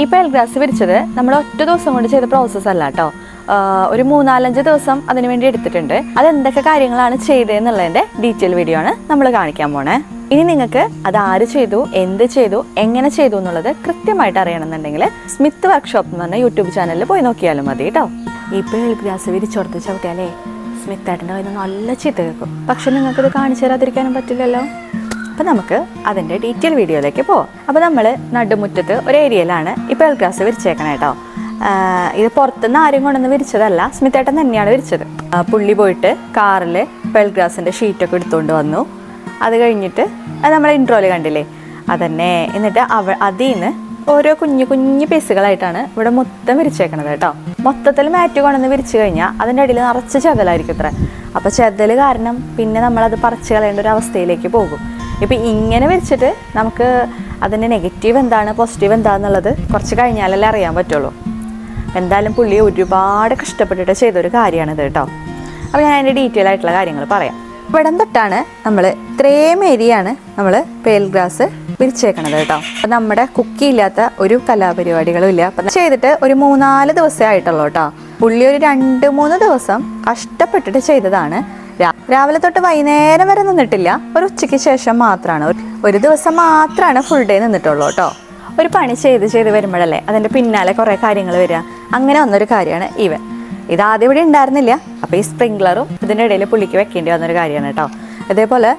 ഈ പേൽ ഗ്രാസ് വിരിച്ചത് നമ്മൾ ഒറ്റ ദിവസം കൊണ്ട് ചെയ്ത പ്രോസസ്സ് അല്ല കേട്ടോ ഒരു മൂന്നാലഞ്ച് ദിവസം അതിനു വേണ്ടി എടുത്തിട്ടുണ്ട്. അത് എന്തൊക്കെ കാര്യങ്ങളാണ് ചെയ്തതെന്നുള്ളതിന്റെ ഡീറ്റെയിൽ വീഡിയോ ആണ് നമ്മൾ കാണിക്കാൻ പോണേ. ഇനി നിങ്ങൾക്ക് അത് ആര് ചെയ്തു എന്ത് ചെയ്തു എങ്ങനെ ചെയ്തു എന്നുള്ളത് കൃത്യമായിട്ട് അറിയണമെന്നുണ്ടെങ്കിൽ സ്മിത്ത് വർക്ക്ഷോപ്പ് എന്ന് പറഞ്ഞ യൂട്യൂബ് ചാനലിൽ പോയി നോക്കിയാലും മതി കേട്ടോ ഈ പേൾ ഗ്രാസ് വിരിച്ചോടത്ത് ചവിട്ടിയാലേ സ്മിത്ത് നിന്ന് നല്ല ചീത്ത കേൾക്കും. പക്ഷെ നിങ്ങൾക്കത് കാണിച്ചു തരാതിരിക്കാനും പറ്റില്ലല്ലോ. അപ്പം നമുക്ക് അതിന്റെ ഡീറ്റെയിൽ വീഡിയോയിലേക്ക് പോവാം. അപ്പോൾ നമ്മൾ നടുമുറ്റത്ത് ഒരു ഏരിയയിലാണ് ഇപ്പോൾ എൽ ഗ്ലാസ് വിരിച്ചേക്കണം കേട്ടോ ഇത് പുറത്തുനിന്ന് ആരും കൊണ്ടുവന്ന് വിരിച്ചതല്ല സ്മിത്തേട്ടൻ തന്നെയാണ് വിരിച്ചത്. പുള്ളി പോയിട്ട് കാറിൽ പെൽ ഗ്ലാസിന്റെ ഷീറ്റൊക്കെ എടുത്തുകൊണ്ട് വന്നു. അത് കഴിഞ്ഞിട്ട് നമ്മൾ ഇൻട്രോയിൽ കണ്ടില്ലേ? അതന്നെ. എന്നിട്ട് അവ അതിൽ നിന്ന് ഓരോ കുഞ്ഞു കുഞ്ഞു പീസുകളായിട്ടാണ് ഇവിടെ മൊത്തം വിരിച്ചേക്കണത് കേട്ടോ. മൊത്തത്തിൽ മാറ്റ് കൊണ്ടുവന്ന് വിരിച്ചു കഴിഞ്ഞാൽ അതിന്റെ അടിയിൽ നിറച്ച് ചെതലായിരിക്കും ഇത്ര. അപ്പോൾ ചെതൽ കാരണം പിന്നെ നമ്മളത് പറിച്ചു കളയേണ്ട ഒരു അവസ്ഥയിലേക്ക് പോകും. ഇപ്പം ഇങ്ങനെ വെച്ചിട്ട് നമുക്ക് അതിന്റെ നെഗറ്റീവ് എന്താണ് പോസിറ്റീവ് എന്താണെന്നുള്ളത് കുറച്ച് കഴിഞ്ഞാലല്ലേ അറിയാൻ പറ്റുള്ളൂ. എന്തായാലും പുള്ളി ഒരുപാട് കഷ്ടപ്പെട്ടിട്ട് ചെയ്തൊരു കാര്യമാണിത് കേട്ടോ. അപ്പോൾ ഞാൻ അതിന്റെ ഡീറ്റെയിൽ ആയിട്ടുള്ള കാര്യങ്ങൾ പറയാം. ഇവിടം തൊട്ടാണ് നമ്മൾ ഇത്രയും ഏരിയയാണ് നമ്മൾ പേൽ ഗ്രാസ് വിരിച്ചേക്കണത് കേട്ടോ. അപ്പം നമ്മുടെ കുക്കി ഇല്ലാത്ത ഒരു കലാപരിപാടികളും ഇല്ല അപ്പം ചെയ്തിട്ട് ഒരു മൂന്നാൽ ദിവസമേ ആയിട്ടുള്ളൂ കേട്ടോ. പുള്ളി ഒരു രണ്ട് മൂന്ന് ദിവസം കഷ്ടപ്പെട്ടിട്ട് ചെയ്തതാണ്. രാവിലെ തൊട്ട് വൈകുന്നേരം വരെ നിന്നിട്ടില്ല. ഒരു ഉച്ചയ്ക്ക് ശേഷം മാത്രമാണ് ഒരു- ദിവസം മാത്രമാണ് ഫുൾ ഡേ നിന്നിട്ടുള്ളൂ കേട്ടോ. ഒരു പണി ചെയ്ത് ചെയ്ത് വരുമ്പോഴല്ലേ അതിന്റെ പിന്നാലെ കുറേ കാര്യങ്ങൾ വരിക. അങ്ങനെ വന്നൊരു കാര്യമാണ് ഇവൻ. ഇത് ആദ്യം ഇവിടെ ഉണ്ടായിരുന്നില്ല. അപ്പോൾ ഈ സ്പ്രിംഗ്ലറും ഇതിന്റെ ഇടയിൽ പുള്ളിക്ക് വെക്കേണ്ടി വന്നൊരു കാര്യമാണ് കേട്ടോ. അതേപോലെ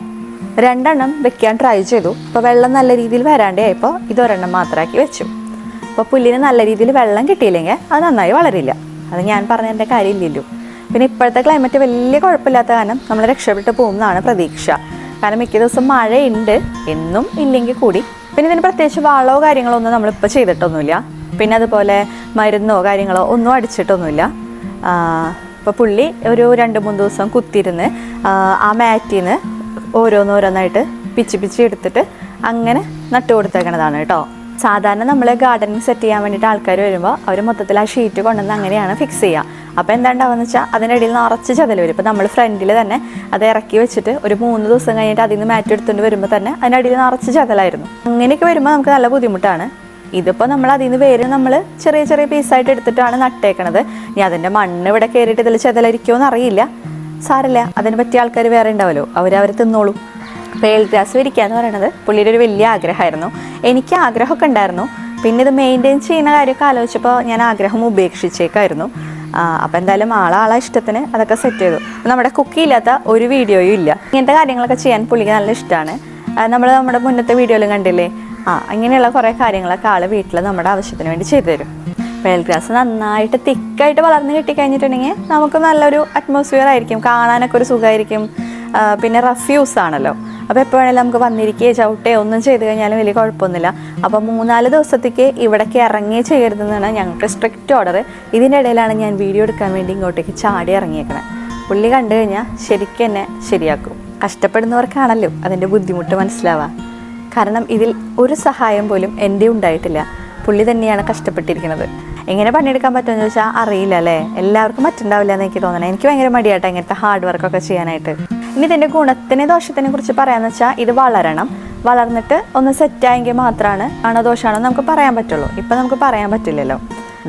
രണ്ടെണ്ണം വെക്കാൻ ട്രൈ ചെയ്തു. അപ്പോൾ വെള്ളം നല്ല രീതിയിൽ വരാണ്ടായപ്പോൾ ഇതൊരെണ്ണം മാത്രമാക്കി വെച്ചു. അപ്പോൾ പുല്ലിന് നല്ല രീതിയിൽ വെള്ളം കിട്ടിയില്ലെങ്കിൽ അത് നന്നായി വളരില്ല. അത് ഞാൻ പറഞ്ഞതിന്റെ കാര്യമില്ലല്ലോ. പിന്നെ ഇപ്പോഴത്തെ ക്ലൈമറ്റ് വലിയ കുഴപ്പമില്ലാത്ത കാരണം നമ്മൾ രക്ഷപ്പെട്ട് പോകുന്നതാണ് പ്രതീക്ഷ. കാരണം മിക്ക ദിവസം മഴയുണ്ട് എന്നും ഇല്ലെങ്കിൽ കൂടി. പിന്നെ ഇതിന് പ്രത്യേകിച്ച് വളമോ കാര്യങ്ങളോ ഒന്നും നമ്മളിപ്പോൾ ചെയ്തിട്ടൊന്നുമില്ല. പിന്നെ അതുപോലെ മരുന്നോ കാര്യങ്ങളോ ഒന്നും അടിച്ചിട്ടൊന്നുമില്ല. ഇപ്പോൾ പുള്ളി ഒരു രണ്ട് മൂന്ന് ദിവസം കുത്തിയിരുന്ന് ആ, മാറ്റിന്ന് ഓരോന്നോരോന്നായിട്ട് പിച്ചി പിച്ചി എടുത്തിട്ട് അങ്ങനെ നട്ടു കൊടുത്തേക്കണതാണ് കേട്ടോ. സാധാരണ നമ്മൾ ഗാർഡനിങ് സെറ്റ് ചെയ്യാൻ വേണ്ടിയിട്ട് ആൾക്കാർ വരുമ്പോൾ അവർ മൊത്തത്തിൽ ആ ഷീറ്റ് കൊണ്ടുവന്ന് അങ്ങനെയാണ് ഫിക്സ് ചെയ്യുക അപ്പോൾ എന്താണ്ടാവുന്ന വെച്ചാൽ അതിന്റെ ഇടയിൽ നിറച്ച് ചതൽ വരും. ഇപ്പോൾ നമ്മൾ ഫ്രണ്ടിൽ തന്നെ അത് ഇറക്കി വെച്ചിട്ട് ഒരു മൂന്ന് ദിവസം കഴിഞ്ഞിട്ട് അതിൽ നിന്ന് മാറ്റി എടുത്തുകൊണ്ട് വരുമ്പോൾ തന്നെ അതിന്റെ നിന്ന് നിറച്ച് ചതലായിരുന്നു. അങ്ങനെയൊക്കെ വരുമ്പോൾ നമുക്ക് നല്ല ബുദ്ധിമുട്ടാണ്. ഇതിപ്പോൾ നമ്മൾ അതിൽ നിന്ന് വേര് നമ്മൾ ചെറിയ ചെറിയ പീസായിട്ട് എടുത്തിട്ടാണ് നട്ടേക്കണത്. ഇനി അതിന്റെ മണ്ണ് ഇവിടെ കയറിയിട്ട് ഇതിൽ ചതലരിക്കുമോ എന്നറിയില്ല സാരല്ല അതിനെ പറ്റിയ ആൾക്കാർ വേറെ ഉണ്ടാവുമല്ലോ അവർ അവർ തിന്നോളും. പേൾ ഗ്രാസ് വിരിക്കുക എന്ന് പറയുന്നത് പുള്ളിയുടെ ഒരു വലിയ ആഗ്രഹമായിരുന്നു. എനിക്ക് ആഗ്രഹമൊക്കെ ഉണ്ടായിരുന്നു. പിന്നെ ഇത് മെയിന്റെയിൻ ചെയ്യുന്ന കാര്യമൊക്കെ ആലോചിച്ചപ്പോൾ ഞാൻ ആഗ്രഹം ഉപേക്ഷിച്ചേക്കായിരുന്നു. അപ്പോൾ എന്തായാലും ആളെ ആളെ ഇഷ്ടത്തിന് അതൊക്കെ സെറ്റ് ചെയ്തു. നമ്മുടെ കുക്കി ഇല്ലാത്ത ഒരു വീഡിയോയും ഇല്ല. ഇങ്ങനത്തെ കാര്യങ്ങളൊക്കെ ചെയ്യാൻ പുള്ളിക്ക് നല്ല ഇഷ്ടമാണ് നമ്മൾ നമ്മുടെ മുന്നത്തെ വീഡിയോയിലും കണ്ടില്ലേ? ആ അങ്ങനെയുള്ള കുറേ കാര്യങ്ങളൊക്കെ ആൾ വീട്ടിൽ നമ്മുടെ ആവശ്യത്തിന് വേണ്ടി ചെയ്തു തരും. പേൾ ഗ്രാസ് നന്നായിട്ട് തിക്കായിട്ട് വളർന്ന് കിട്ടിക്കഴിഞ്ഞിട്ടുണ്ടെങ്കിൽ നമുക്ക് നല്ലൊരു അറ്റ്മോസ്ഫിയർ ആയിരിക്കും. കാണാനൊക്കെ ഒരു സുഖമായിരിക്കും പിന്നെ റഫ് യൂസ് ആണല്ലോ. അപ്പോൾ എപ്പോഴാണെങ്കിലും നമുക്ക് വന്നിരിക്കുകയോ ചവിട്ടുകയോ ഒന്നും ചെയ്ത് കഴിഞ്ഞാലും വലിയ കുഴപ്പമൊന്നുമില്ല. അപ്പോൾ മൂന്നാൽ ദിവസത്തേക്ക് ഇവിടേക്ക് ഇറങ്ങി ചെയ്യരുതെന്നാണ് ഞങ്ങൾക്ക് സ്ട്രിക്റ്റ് ഓർഡർ ഇതിന്റെ ഇടയിലാണ് ഞാൻ വീഡിയോ എടുക്കാൻ വേണ്ടി ഇങ്ങോട്ടേക്ക് ചാടി ഇറങ്ങിയേക്കണേ. പുള്ളി കണ്ടു കഴിഞ്ഞാൽ ശരിക്കും എന്നെ ശരിയാക്കും. കഷ്ടപ്പെടുന്നവർക്കാണല്ലോ അതിന്റെ ബുദ്ധിമുട്ട് മനസ്സിലാവുക കാരണം ഇതിൽ ഒരു സഹായം പോലും എന്റെ ഉണ്ടായിട്ടില്ല. പുള്ളി തന്നെയാണ് കഷ്ടപ്പെട്ടിരിക്കുന്നത്. എങ്ങനെ പണിയെടുക്കാൻ പറ്റുമെന്ന് ചോദിച്ചാൽ അറിയില്ല അല്ലേ? എല്ലാവർക്കും പറ്റുണ്ടാവില്ല എന്ന് എനിക്ക് തോന്നണം. എനിക്ക് ഭയങ്കര മടിയാട്ടോ ഇങ്ങനത്തെ ഹാർഡ് വർക്കൊക്കെ ചെയ്യാനായിട്ട്. ഇനി ഇതിന്റെ ഗുണത്തിനെ ദോഷത്തിനെ കുറിച്ച് പറയാന്ന് വെച്ചാൽ ഇത് വളരണം. വളർന്നിട്ട് ഒന്ന് സെറ്റായെങ്കിൽ മാത്രമാണ് ആണോ നമുക്ക് പറയാൻ പറ്റുള്ളൂ. ഇപ്പം നമുക്ക് പറയാൻ പറ്റില്ലല്ലോ.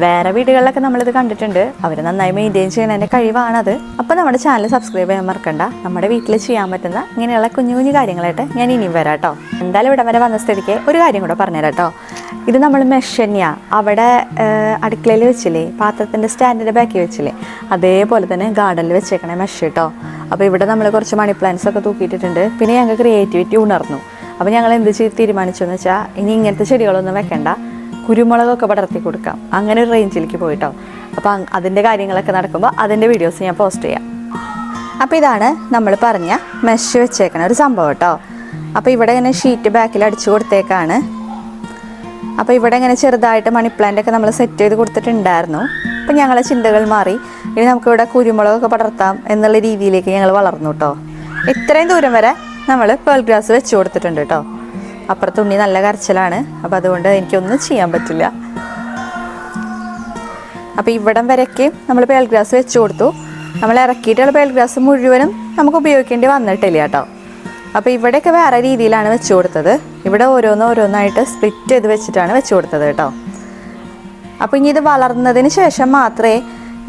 വേറെ വീടുകളിലൊക്കെ നമ്മളിത് കണ്ടിട്ടുണ്ട്. അവർ നന്നായി മെയിന്റെയിൻ ചെയ്യുന്നതിന്റെ കഴിവാണത്. അപ്പോൾ നമ്മുടെ ചാനൽ സബ്സ്ക്രൈബ് ചെയ്യാൻ മറക്കണ്ട. നമ്മുടെ വീട്ടിൽ ചെയ്യാൻ പറ്റുന്ന ഇങ്ങനെയുള്ള കുഞ്ഞു കുഞ്ഞു കാര്യങ്ങളായിട്ട് ഞാൻ ഇനിയും വരാം കേട്ടോ എന്തായാലും ഇവിടെ വരെ വന്ന സ്ഥിതിക്ക് ഒരു കാര്യം കൂടെ പറഞ്ഞുതരാം കേട്ടോ ഇത് നമ്മൾ മെഷന്യ അവിടെ അടുക്കളയിൽ വെച്ചില്ലേ? പാത്രത്തിന്റെ സ്റ്റാൻഡിന്റെ ബാക്കിൽ വെച്ചില്ലേ? അതേപോലെ തന്നെ ഗാർഡനിൽ വെച്ചേക്കണേ മെഷ് കേട്ടോ അപ്പോൾ ഇവിടെ നമ്മൾ കുറച്ച് മണി പ്ലാന്റ്സ് ഒക്കെ തൂക്കിയിട്ടിട്ടുണ്ട്. പിന്നെ ഞങ്ങൾ ക്രിയേറ്റിവിറ്റി ഉണർന്നു. അപ്പോൾ ഞങ്ങൾ എന്ത് ചെയ്ത് തീരുമാനിച്ചു എന്ന് വെച്ചാൽ ഇനി ഇങ്ങനത്തെ ചെടികളൊന്നും വെക്കണ്ട. കുരുമുളകൊക്കെ പടർത്തി കൊടുക്കാം. അങ്ങനെ ഒരു റേഞ്ചിലേക്ക് പോയിട്ടോ. അപ്പോൾ അതിന്റെ കാര്യങ്ങളൊക്കെ നടക്കുമ്പോൾ അതിന്റെ വീഡിയോസ് ഞാൻ പോസ്റ്റ് ചെയ്യാം. അപ്പോൾ ഇതാണ് നമ്മൾ പറഞ്ഞ മെഷ് വെച്ചേക്കണ ഒരു സംഭവം കേട്ടോ അപ്പോൾ ഇവിടെ ഇങ്ങനെ ഷീറ്റ് ബാക്കിൽ അടിച്ചു കൊടുത്തേക്കാണ്. അപ്പോൾ ഇവിടെ ഇങ്ങനെ ചെറുതായിട്ട് മണി പ്ലാന്റ് ഒക്കെ നമ്മൾ സെറ്റ് ചെയ്ത് കൊടുത്തിട്ടുണ്ടായിരുന്നു. അപ്പോൾ ഞങ്ങളെ ചിന്തകൾ മാറി. ഇനി നമുക്കിവിടെ കുരുമുളകൊക്കെ പടർത്താം എന്നുള്ള രീതിയിലേക്ക് ഞങ്ങൾ വളർന്നു കേട്ടോ ഇത്രയും ദൂരം വരെ നമ്മൾ പേൾ ഗ്രാസ് വെച്ച് കൊടുത്തിട്ടുണ്ട് കേട്ടോ അപ്പുറത്ത് ഉണ്ണി നല്ല കരച്ചിലാണ്. അപ്പോൾ അതുകൊണ്ട് എനിക്കൊന്നും ചെയ്യാൻ പറ്റില്ല. അപ്പോൾ ഇവിടം വരെയൊക്കെ നമ്മൾ പേൾ ഗ്രാസ് വെച്ച് കൊടുത്തു. നമ്മൾ ഇറക്കിയിട്ടുള്ള പേൾ ഗ്രാസ് മുഴുവനും നമുക്ക് ഉപയോഗിക്കേണ്ടി വന്നിട്ടില്ല കേട്ടോ അപ്പോൾ ഇവിടെയൊക്കെ വേറെ രീതിയിലാണ് വെച്ച് കൊടുത്തത്. ഇവിടെ ഓരോന്ന് ഓരോന്നായിട്ട് സ്പ്ലിറ്റ് ചെയ്ത് വെച്ചിട്ടാണ് വെച്ച് കൊടുത്തത് കേട്ടോ. അപ്പോൾ ഇനി ഇത് വളർന്നതിന് ശേഷം മാത്രമേ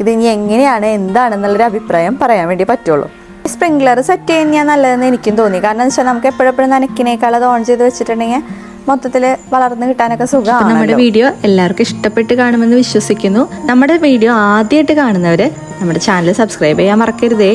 ഇത് ഇനി എങ്ങനെയാണ് എന്താണെന്നുള്ളൊരു അഭിപ്രായം പറയാൻ വേണ്ടി പറ്റുള്ളൂ. സ്പ്രിംഗ്ലർ സെറ്റ് ചെയ്യുന്നതാണ് നല്ലതെന്ന് എനിക്കും തോന്നി. കാരണം വെച്ചാൽ നമുക്ക് എപ്പോഴെപ്പോഴും നനക്കിനേക്കാൾ അത് ഓൺ ചെയ്ത് വെച്ചിട്ടുണ്ടെങ്കിൽ മൊത്തത്തിൽ വളർന്നു കിട്ടാനൊക്കെ സുഖമാണ് നമ്മുടെ വീഡിയോ എല്ലാവർക്കും ഇഷ്ടപ്പെട്ട് കാണുമെന്ന് വിശ്വസിക്കുന്നു. നമ്മുടെ വീഡിയോ ആദ്യമായിട്ട് കാണുന്നവർ നമ്മുടെ ചാനൽ സബ്സ്ക്രൈബ് ചെയ്യാൻ മറക്കരുതേ.